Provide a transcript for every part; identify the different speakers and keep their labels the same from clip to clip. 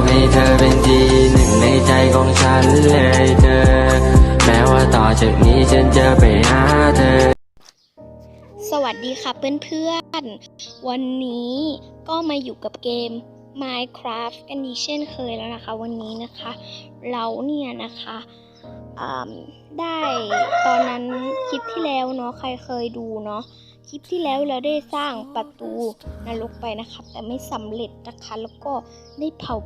Speaker 1: กให้เธอเป็นที่หนึ่งในใจของฉันเลยเธอ แม้ว่าต่อจากนี้ฉันจะไปหาเธอ
Speaker 2: สวัสดีค่ะเพื่อนๆ วันนี้ก็มาอยู่กับเกม Minecraft กันดีเช่นเคยแล้วนะคะ วันนี้นะคะ เราเนี่ยนะคะได้ตอนนั้นคลิปที่แล้วเนาะใครเคยดูเนาะคลิปที่แล้วเราได้สร้างประตูนรกไปนะคะแต่ไม่สำเร็จนะคะ แล้วก็ได้เผา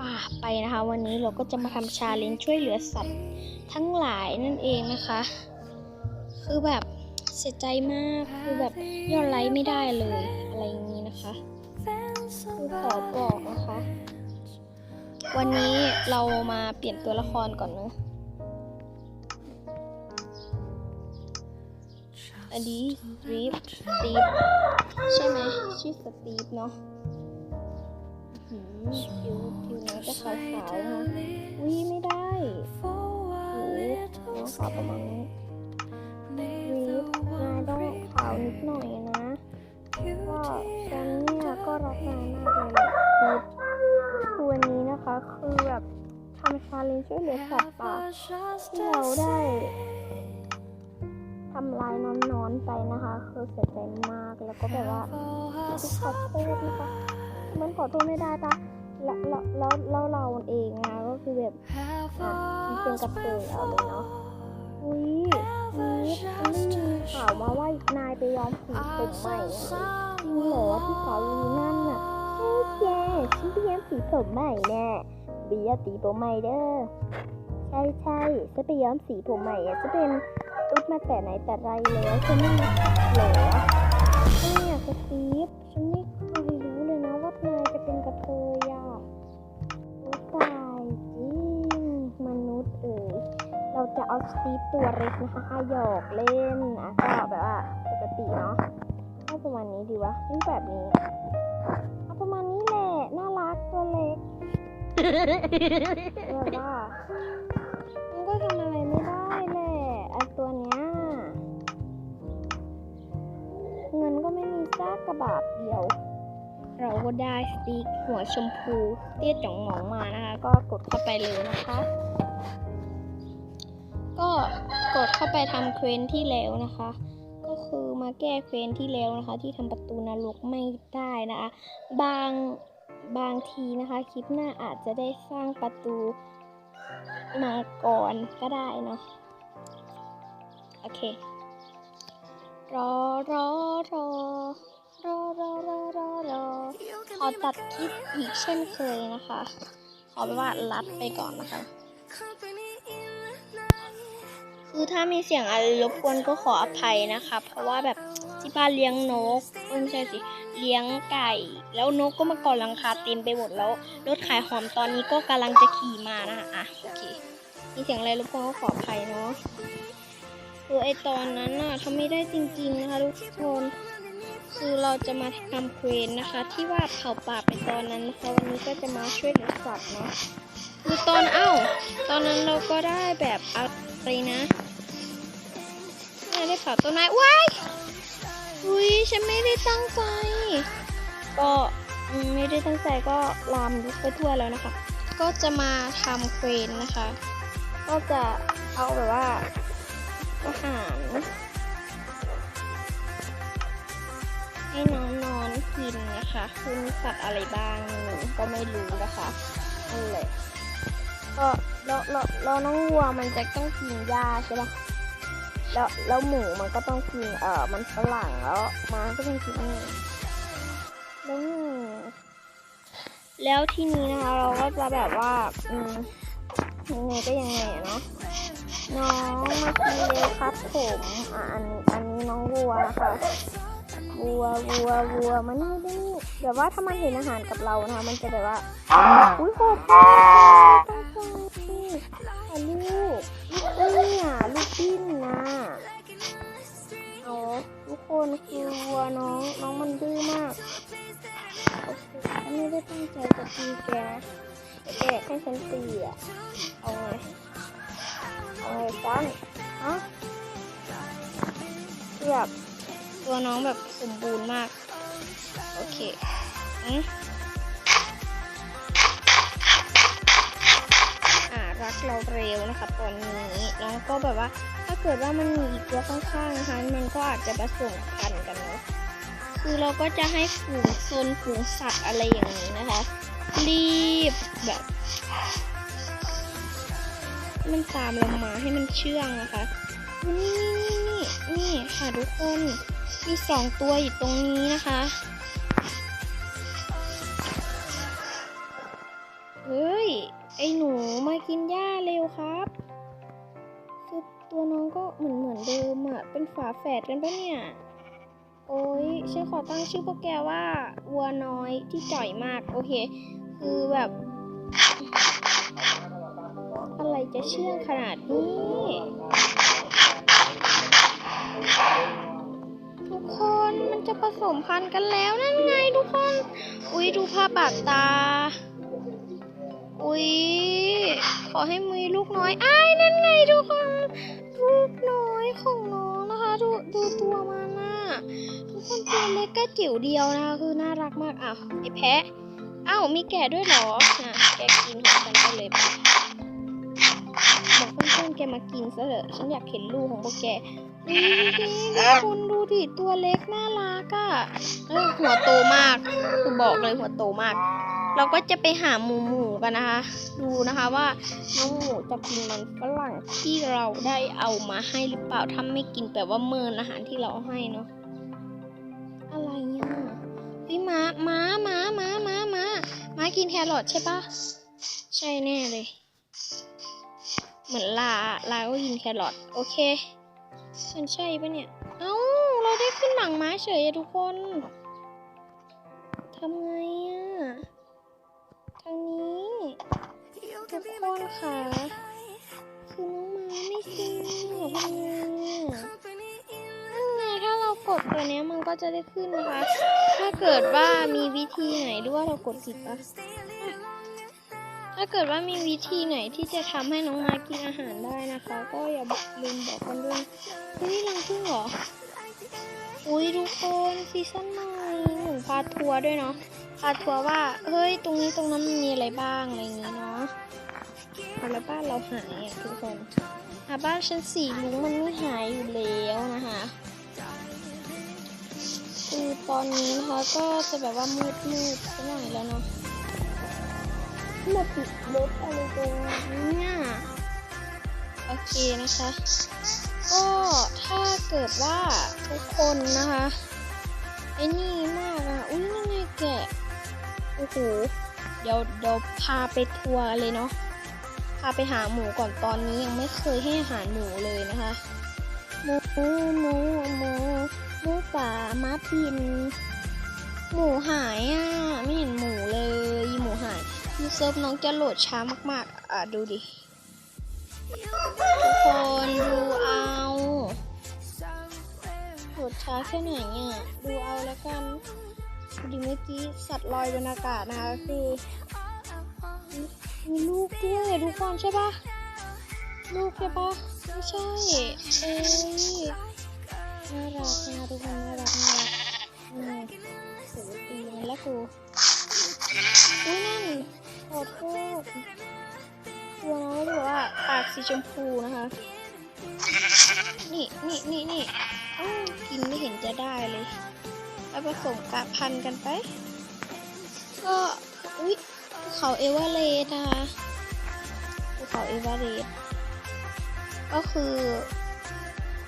Speaker 2: ป่าไปนะคะ วันนี้เราก็จะมาทำชาเลนจ์ช่วยเหลือสัตว์ทั้งหลายนั่นเองนะคะ คือแบบเสียใจมากคือแบบยอดไลค์ไม่ได้เลยอะไรอย่างนี้นะคะคือขอบอกนะคะ วันนี้เรามาเปลี่ยนตัวละครก่อนเนะอันนี้สตีฟสตีฟใช่ไหมชื่อสตีฟเนาะอื้ อหือผิวผิวน้องจะขาวๆนะคะอุ้ยไม่ได้ผิวน้อขาวประมาณนี้วีนายต้องขาวนิดหน่อยนะ ก็ฉันเนี่ยก็รักนายมากเลยแหละวีฟคือวันนี้นะคะคือแบบทำชาเลนจ์ช่วยเหลือสัตว์ป่าที่เราได้ทำลายนอนนอนๆไปนะคะ คือเสียใจมากแล้วก็แบบว่าขอโทษนะคะมันขอโทษไม่ได้ปะ แล้วแล้วแล้วเราเองนะก็คือแบบอะมันเป็นกระเทยเอาเลยเนาะอุ้ยนี่นี่มีข่าวมาว่านายไปย้อมสีผมใหม่จริงเหรอที่เขาลีนั่นน่ะเฮ้ยแกฉันไปย้อมสีผมใหม่แน่บียตีผมใหม่เด้อใช่ใช่ฉันไปย้อมสีผมใหม่อะจะเป็นตุ๊ดมาแต่ไหนแต่ไรแล้วฉันไม่รู้เหรอเนี่ยสตีฟฉันไม่เคย เป็นกระเทยอะตายจริงมนุษย์เอ๋ยเราจะเอาสตีฟตัวเล็กนะคะหยอกเล่นอะก็แบบว่าปกติเนาะเอาประมาณนี้ดีวะรูปแบบนี้เอาประมาณนี้แหละ น่ารักตัวเล็ก สตีฟหัวชมพูเตี้ยจ่องหมองมานะคะ ก็กดเข้าไปเลยนะคะ ก็กดเข้าไปทำเควสที่แล้วนะคะ ก็คือมาแก้เควสที่แล้วนะคะ ที่ทำประตูนรกไม่ได้นะคะ บางบางทีนะคะ คลิปหน้าอาจจะได้สร้างประตูมาก่อนก็ได้เนาะโอเค รอรอรอ รอรอรอรอรอขอตัดคลิปอีกเช่นเคยนะคะ ขอแบบว่ารัดไปก่อนนะคะ คือถ้ามีเสียงอะไรรบกวนก็ขออภัยนะคะ เพราะว่าแบบที่บ้านเลี้ยงนกเอ้ยไม่ใช่สิเลี้ยงไก่ แล้วนกก็มาเกาะหลังคาเต็มไปหมดแล้วรถขายหอมตอนนี้ก็กำลังจะขี่มานะคะอะโอเคมีเสียงอะไรรบกวนก็ขออภัยเนาะคือไอตอนนั้นน่ะทำไม่ได้จริงๆนะคะทุกคน คือเราจะมาทำเควสนะคะ ที่ว่าเผาป่าไปตอนนั้นนะคะวันนี้ก็จะมาช่วยเหลือสัตว์เนาะคือตอนเอ้า ตอนนั้นเราก็ได้แบบอะไรนะไม่ได้เผาต้นไม้ว้ายอุ้ยฉันไม่ได้ตั้งใจก็ไม่ได้ตั้งใจก็ลามลุกไปทั่วแล้วนะคะ ก็จะมาทำเควสนะคะ ก็จะเอาแบบว่าอาหาร ให้น้องนอนกินนะคะ คือมีสัตว์อะไรบ้างก็ไม่รู้นะคะนั่นแหละก็แล้วแล้วแล้วน้องวัวมันจะต้องกินหญ้าใช่ปะแล้วแล้วหมูมันก็ต้องกินเอ่อมันฝรั่งแล้วม้าก็ต้องกินนนี้แล้วหมูแล้วทีนี้นะคะ เราก็จะแบบว่าอืมยังไงก็ยังไงเนาะน้องมากินเลยครับผมอะอันอันนี้น้องวัวนะคะ วัววัววัวมันนี่ได้นี่แบบว่าถ้ามันเห็นอาหารกับเรานะคะมันจะแบบว่าอุ้ยขอบคุณตั้งใจอะลูกลูกเนี่ยลูกดิ้นนะเอาทุกคนคือวัวน้องน้องมันดื้อมากโอเคฉันไม่ได้ตั้งใจจะตีแกแต่แกให้ฉันตีอะเอาไงเอาไงกันฮะคือบ ตัวน้องแบบสมบูรณ์มาก โอเคอืมกเราเร็วนะคะตอนนี้น้องก็แบบว่า ถ้าเกิดว่ามันมีอีกตัวข้างๆนะคะมันก็อาจจะผสมพันธุ์กันเนาะคือเราก็จะให้ฝูงโซนฝูงสัตว์อะไรอย่างนี้นะคะ รีบแบบ มันตามเรามาให้มันเชื่องนะคะ นี่นี่นี่นี่ค่ะทุกคน มีสองตัวอยู่ตรงนี้นะคะเฮ้ย ไอหนูมากินหญ้าเร็วครับคือตัวน้องก็เหมือนเหมือนเดิมอะเป็นฝาแฝดกันปะเนี่ย โอ้ยฉันขอตั้งชื่อพวกแกว่าวัวน้อยที่จ่อยมาก โอเค คือแบบ อะไรจะเชื่องขนาดนี้ มันจะผสมพันธุ์กันแล้วนั่นไงทุกคน อุ้ยดูภาพบาดตา อุ้ยขอให้มือลูกน้อยอ้ายนั่นไงทุกคน ลูกน้อยของน้องนะคะ ดูดูตัวมันน่ะทุกคนตัวเล็กก็จิ๋วเดียวนะคะคือน่ารักมากอ้าวไอแพะอ้าวมีแกะด้วยเหรอน่ะแกกินของฉันไปเลยบอกเพื่อนๆแกมากินซะเถอะฉันอยากเห็นลูกของพวกแก นี่ทุกคนดูดิตัวเล็กน่ารักอะเออหัวโตมาก คือบอกเลยหัวโตมาก เราก็จะไปหาหมูหมูกันนะคะ ดูนะคะว่าน้องหมูจะกินมันฝรั่งที่เราได้เอามาให้หรือเปล่าถ้าไม่กินแปลว่าเมินอาหารที่เราให้เนาะอะไรเนี่ยพี่ม้าม้าม้าม้าม้าม้าม้ากินแครอทใช่ปะใช่แน่เลย เหมือนลาลาก็กินแครอทโอเค มันใช่ปะเนี่ย เอ้า เราได้ขึ้นหลังม้าเฉยอะทุกคน ทำไงอะทางนี้ทุกคนค่ะ คือน้องม้าไม่กินหรอทำไงอะนั่นไงถ้าเรากดตัวนี้มันก็จะได้ขึ้นนะคะ ถ้าเกิดว่ามีวิธีไหนหรือว่าเรากดผิดปะ ถ้าเกิดว่ามีวิธีไหนที่จะทำให้น้องมากินอาหารได้นะคะ ก็อย่าลืมบอกกันด้วยเฮ้ยรังพึ่งเหรอ อุ้ยทุกคนซีซั่นใหม่หนูพาทัวร์ด้วยเนาะพาทัวร์ว่า เฮ้ย ตรงนี้ตรงนั้นมันมีอะไรบ้างอะไรอย่างงี้เนาะเอาแล้วบ้านเราหายอะทุกคนอะบ้านชั้นสี่ลุงมันไม่หายอยู่แล้วนะคะคือตอนนี้นะคะก็จะแบบว่ามืดมืดๆสักหน่อยแล้วเนาะ มาติดรถอะไรตรงนี้เนี่ยโอเคนะคะ ก็ถ้าเกิดว่าทุกคนนะคะไอ้นี่มากอะอุ้ยนั่นไงแกะโอ้โหเดี๋ยวเดี๋ยวพาไปทัวร์เลยเนาะพาไปหาหมูก่อนตอนนี้ยังไม่เคยให้อาหารหมูเลยนะคะหมูหมูหมูหมูป่ามาพิน หมูหายอะ เซิร์ฟน้องจะโหลดช้ามากๆ อะดูดิ ทุกคนดูเอาโหลดช้าแค่ไหนเนี่ย ดูเอาแล้วกันดูดิเมื่อกี้สัตว์ลอยบนอากาศนะคะคือมีลูกด้วยทุกคนใช่ปะลูกใช่ปะไม่ใช่ เอ้ยน่ารักนะทุกคนน่ารักน่ารักอืมโหตีมันแล้วกูอุ้ยนั่น ขอโทษตัวน้องก็จะแบบว่าปากสีชมพูนะคะ นี่นี่นี่นี่กินไม่เห็นจะได้เลยแล้วผสมกะพันกันไป ก็อุ๊ยภูเขาเอเวอเรสต์นะคะภูเขาเอเวอเรสต์ก็คือ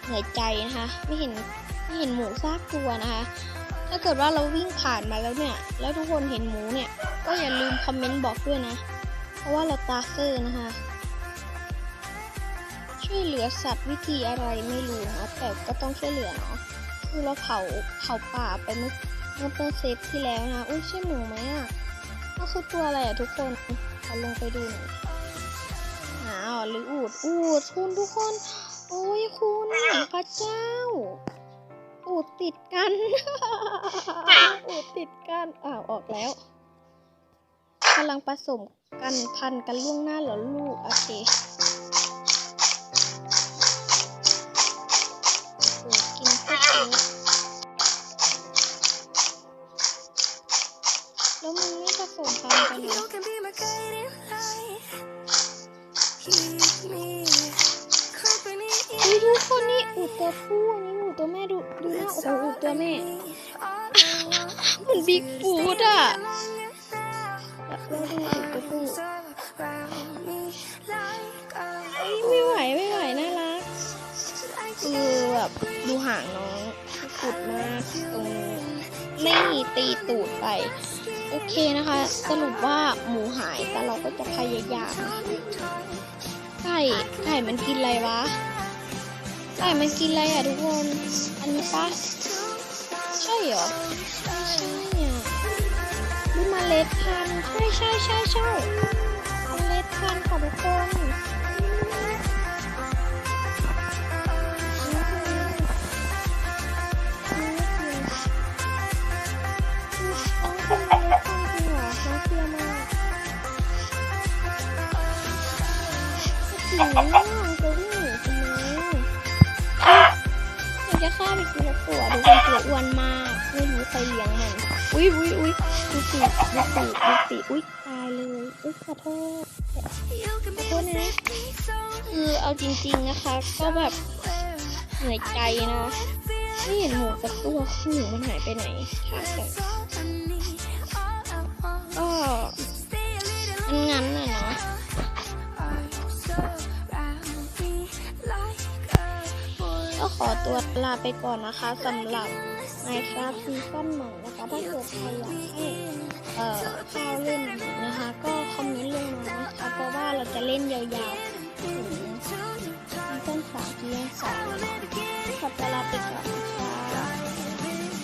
Speaker 2: เหนื่อยใจนะคะ ไม่เห็นไม่เห็นหมูซากตัวนะคะ ถ้าเกิดว่าเราวิ่งผ่านมาแล้วเนี่ย แล้วทุกคนเห็นหมูเนี่ย ก็อย่าลืมคอมเมนต์บอกด้วยนะ เพราะว่าเราตาเซอร์นะคะ ช่วยเหลือสัตว์วิธีอะไรไม่รู้นะแต่ก็ต้องช่วยเหลือเนาะคือเราเผาเผาป่าไปเมื่อเมื่อเปอร์เซฟที่แล้วนะอุ้ยใช่หมูไหมอะก็คือตัวอะไรอะทุกคนขอลงไปดูหน่อยหาอ๋อหรืออูดอูดคุณทุกคน โอ้ยคุณพระเจ้า อูดติดกัน อูดติดกันอ้าวออกแล้วำลังผสมกันพันกันล่วงหน้าหรอลูก โอเคกินข้าวแล้วมันไม่ผสมพันกันเล
Speaker 3: ยดูคนนี่อุด
Speaker 2: ตัวผู้นนี้อุดตัวแม่ดูดูหน้าโอ้โหตัวแม่ มันบิ๊กฟูดอะ ไม่ไหวไม่ไหวน่ารักคือแบบดูหางน้องกุดมากตรงนี้ไม่ตีตูดไป โอเคนะคะ สรุปว่าหมูหายแต่เราก็จะพยายามไก่ไก่มันกินอะไรวะไก่มันกินอะไรอะทุกคน อันนี้ปะใช่เหรอ ดูเมาเล็ดพันธุ์ใช่ใช่ใช่ใช่เมล็ดพันธุ์ค่ะทุกคนอันนี้คืออันนี้คือน้องกินเมล็ดพันธุ์จริงเหรอน้องเทียมากหิวมากตัวไม่หิวทำไมมันจะฆ่าไปกินละตัวดูเป็นตัวอ้วนมาก ไม่รู้ใครเลี้ยงมัน อุ้ยอุ้ยอุ้ยดูสิดูสิดูสิอุ้ยตายเลยอุ้ยขอโทษขอโทษนะคือเอาจริง ๆนะคะ ก็แบบเหนื่อยใจนะไม่เห็นหมูสักตัวหมูมันหายไปไหนถามกันก็งั้นน่ะเนาะก็ขอตัวลาไปก่อนนะคะสำหรับ Minecraft ซีซั่นใหม่นะคะ ถ้าเกิดใครอยากให้เอ่อข้าวเล่นนะคะ ก็คอมเมนต์ลงมานะคะเพราะว่าเราจะเล่นยาวๆถึงเส้นสามเส้นสามขอตลาไปก่อนนะคะ